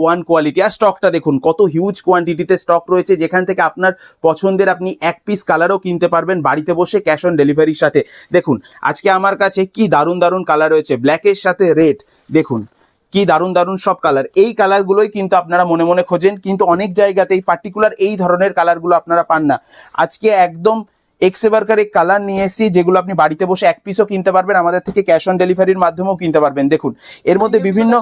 One quality আর স্টকটা দেখুন, কত হিউজ কোয়ান্টিটিতে স্টক রয়েছে, যেখান থেকে আপনার পছন্দের আপনি এক পিস কালারও কিনতে পারবেন বাড়িতে বসে ক্যাশ অন ডেলিভারির সাথে। দেখুন, আজকে আমার কাছে কি দারুণ দারুণ কালার রয়েছে ব্ল্যাকের সাথে রেড দেখুন, কি দারুণ দারুণ সব কালার এই কালারগুলোই কিন্তু আপনারা মনে মনে খোঁজেন, কিন্তু অনেক জায়গাতেই পার্টিকুলার এই ধরনের কালারগুলো আপনারা পান না। আজকে একদম এক্সেবারকার এক কালার নিয়ে এসেছি যেগুলো আপনি বাড়িতে বসে এক পিসও কিনতে পারবেন আমাদের থেকে ক্যাশ অন ডেলিভারির মাধ্যমেও কিনতে পারবেন। দেখুন এর মধ্যে বিভিন্ন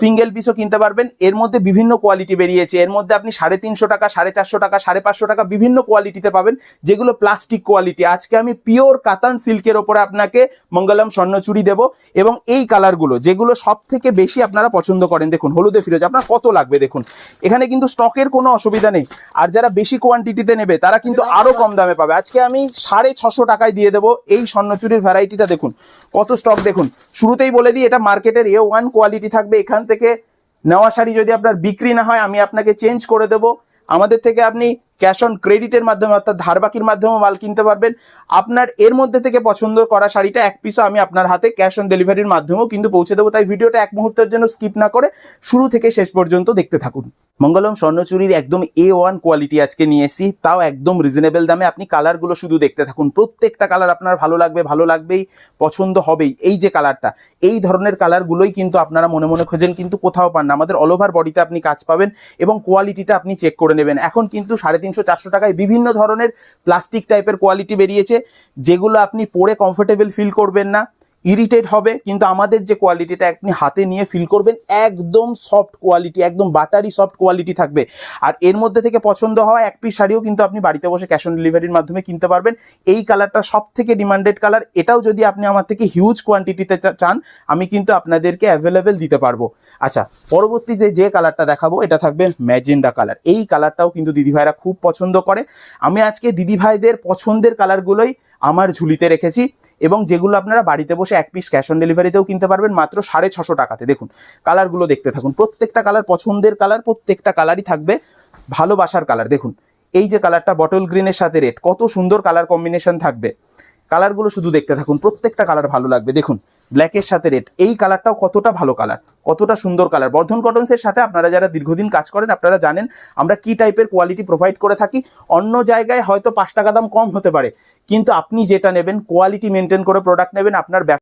সিঙ্গেল পিসও কিনতে পারবেন। এর মধ্যে বিভিন্ন কোয়ালিটি বেরিয়েছে। এর মধ্যে আপনি সাড়ে তিনশো টাকা সাড়ে চারশো টাকা সাড়ে পাঁচশো টাকা বিভিন্ন কোয়ালিটিতে পাবেন যেগুলো প্লাস্টিক কোয়ালিটি আজকে আমি পিওর কাতান সিল্কের ওপরে আপনাকে মঙ্গলম স্বর্ণচুরি দেব এবং এই কালারগুলো যেগুলো সব থেকে বেশি আপনারা পছন্দ করেন। দেখুন হলুদে ফিরোজ আপনার কত লাগবে দেখুন? এখানে কিন্তু স্টকের কোনো অসুবিধা নেই। আর যারা বেশি কোয়ান্টিটিতে নেবে তারা কিন্তু আরও কম দামে পাবে। আজকে আমি সাড়ে ছশো টাকায় দিয়ে দেবো এই স্বর্ণচুরির ভ্যারাইটিটা দেখুন। কত স্টক দেখুন। শুরুতেই বলে দিই, এটা মার্কেটের এ ওয়ান কোয়ালিটি থাকবে। এখান থেকে নেওয়া শাড়ি যদি আপনার বিক্রি না হয়, আমি আপনাকে চেঞ্জ করে দেবো। আমাদের থেকে আপনি ক্যাশ অন ক্রেডিটের মাধ্যমে অর্থাৎ ধার বাকির মাধ্যমে মাল কিনতে পারবেন। আপনার এর মধ্যে থেকে পছন্দ করা শাড়িটা এক পিসও আমি আপনার হাতে ক্যাশ অন ডেলিভারির মাধ্যমেও কিন্তু পৌঁছে দেবো। তাই ভিডিওটা এক মুহূর্তের জন্য স্কিপ না করে শুরু থেকে শেষ পর্যন্ত দেখতে থাকুন। মঙ্গলম স্বর্ণচুরির একদম এ ওয়ান কোয়ালিটি আজকে নিয়ে এসি তাও একদম রিজনেবল দামে। আপনি কালারগুলো শুধু দেখতে থাকুন। প্রত্যেকটা কালার আপনার ভালো লাগবে, ভালো লাগবেই, পছন্দ হবেই। এই যে কালারটা এই ধরনের কালারগুলোই কিন্তু আপনারা মনে মনে খোঁজেন, কিন্তু কোথাও পান না। আমাদের অল ওভার বডিতে আপনি কাজ পাবেন এবং কোয়ালিটিটা আপনি চেক করে নেবেন। এখন কিন্তু সাড়ে তিনশো চারশো টাকায় বিভিন্ন ধরনের প্লাস্টিক টাইপের কোয়ালিটি বেরিয়েছে, যেগুলো আপনি পরে কমফোর্টেবল ফিল করবেন না। ইরিটেট হবে, কিন্তু আমাদের যে কোয়ালিটিটা আপনি হাতে নিয়ে ফিল করবেন, একদম সফট কোয়ালিটি একদম বাটারি সফট কোয়ালিটি থাকবে। আর এর মধ্যে থেকে পছন্দ হওয়া এক পিস শাড়িও কিন্তু আপনি বাড়িতে বসে ক্যাশ অন ডেলিভারির মাধ্যমে কিনতে পারবেন। এই কালারটা সব থেকে ডিমান্ডেড কালার এটাও যদি আপনি আমার থেকে হিউজ কোয়ান্টিটিতে চান, আমি কিন্তু আপনাদেরকে অ্যাভেলেবেল দিতে পারব। আচ্ছা পরবর্তীতে যে কালারটা দেখাবো, এটা থাকবে ম্যাজেন্ডা কালার এই কালারটাও কিন্তু দিদিভাইরা খুব পছন্দ করে। আমি আজকে দিদিভাইদের পছন্দের কালারগুলোই আমার ঝুলিতে রেখেছি এবং যেগুলো আপনারা বাড়িতে বসে এক পিস ক্যাশ অন ডেলিভারিতেও কিনতে পারবেন মাত্র সাড়ে ছশো টাকাতে। দেখুন কালারগুলো দেখতে থাকুন। প্রত্যেকটা কালার পছন্দের কালার প্রত্যেকটা কালারই থাকবে ভালোবাসার কালার দেখুন, এই যে কালারটা বটল গ্রিনের সাথে রেড কত সুন্দর কালার কম্বিনেশন থাকবে। কালারগুলো শুধু দেখতে থাকুন, প্রত্যেকটা কালার ভালো লাগবে। দেখুন ব্ল্যাকের সাথে রেড এই কালারটাও কতটা ভালো কালার কতটা সুন্দর কালার বর্ধন কটনসের সাথে আপনারা যারা দীর্ঘদিন কাজ করেন, আপনারা জানেন আমরা কি টাইপের কোয়ালিটি প্রোভাইড করে থাকি। অন্য জায়গায় হয়তো পাঁচ টাকা দাম কম হতে পারে, কিন্তু আপনি যেটা নেবেন কোয়ালিটি মেনটেন করে প্রোডাক্ট নেবেন, আপনার